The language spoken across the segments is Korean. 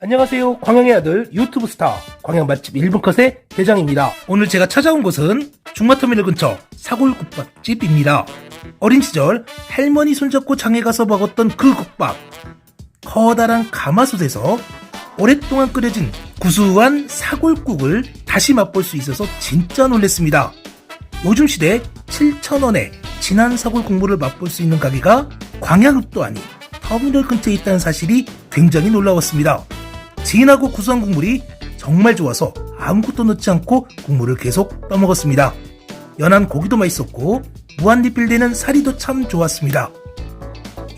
안녕하세요. 광양의 아들 유튜브 스타 광양 맛집 1분 컷의 대장입니다. 오늘 제가 찾아온 곳은 중마터미널 근처 사골국밥집입니다. 어린 시절 할머니 손잡고 장에 가서 먹었던 그 국밥. 커다란 가마솥에서 오랫동안 끓여진 구수한 사골국을 다시 맛볼 수 있어서 진짜 놀랐습니다. 요즘 시대 7,000원에 진한 사골 국물을 맛볼 수 있는 가게가 광양읍도 아닌 터미널 근처에 있다는 사실이 굉장히 놀라웠습니다. 진하고 구수한 국물이 정말 좋아서 아무것도 넣지 않고 국물을 계속 떠먹었습니다. 연한 고기도 맛있었고 무한리필되는 사리도 참 좋았습니다.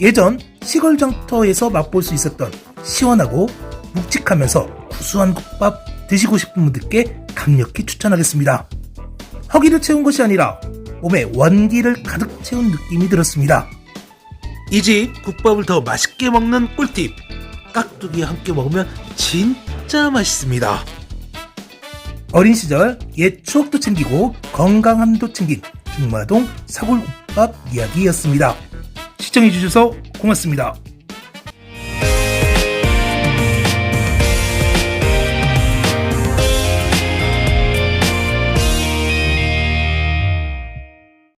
예전 시골 장터에서 맛볼 수 있었던 시원하고 묵직하면서 구수한 국밥 드시고 싶은 분들께 강력히 추천하겠습니다. 허기를 채운 것이 아니라 몸에 원기를 가득 채운 느낌이 들었습니다. 이 집 국밥을 더 맛있게 먹는 꿀팁. 깍두기와 함께 먹으면 진짜 맛있습니다. 어린 시절 옛 추억도 챙기고 건강함도 챙긴 중마동 사골국밥 이야기였습니다. 시청해주셔서 고맙습니다.